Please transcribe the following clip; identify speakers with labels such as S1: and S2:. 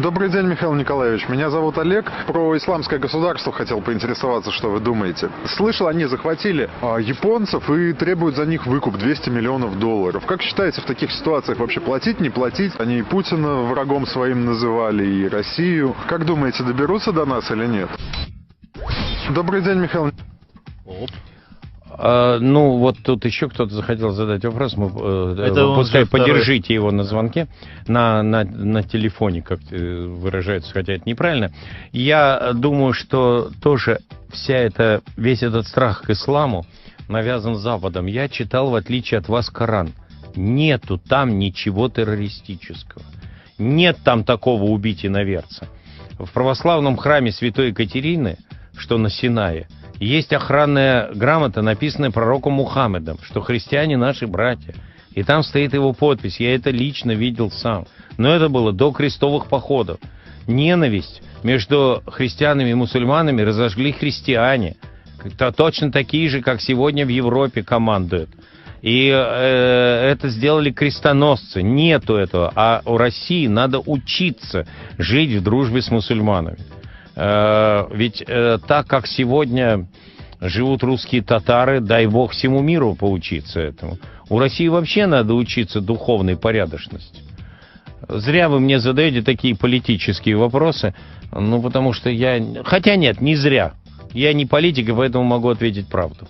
S1: Добрый день, Михаил Николаевич. Меня зовут Олег. Про исламское государство хотел поинтересоваться, что вы думаете. Слышал, они захватили а, японцев и требуют за них выкуп 200 миллионов долларов. Как считаете, в таких ситуациях вообще платить, не платить? Они и Путина врагом своим называли, и Россию. Как думаете, доберутся до нас или нет? Добрый день, Михаил.
S2: Оп.
S3: А, ну, вот тут еще кто-то захотел задать вопрос. Мы, э,
S2: Это
S3: пускай
S2: уже второй.
S3: его на звонке, на, на, на телефоне, как э, выражаются, хотя это неправильно. Я думаю, что тоже вся эта, весь этот страх к исламу навязан Западом. Я читал, в отличие от вас, Коран. Нету там ничего террористического. Нет там такого убить иноверца. В православном храме Святой Екатерины, что на Синае, есть охранная грамота, написанная пророком Мухаммедом, что христиане наши братья. И там стоит его подпись. Я это лично видел сам. Но это было до крестовых походов. Ненависть между христианами и мусульманами разожгли христиане. То- Точно такие же, как сегодня в Европе командуют. И э, это сделали крестоносцы. Нету этого. А у России надо учиться жить в дружбе с мусульманами. Э, ведь э, так как сегодня живут русские татары, дай бог всему миру поучиться этому. У России вообще надо учиться духовной порядочности. Зря вы мне задаете такие политические вопросы, ну потому что я... Хотя нет, не зря. Я не политик, и поэтому могу ответить правду.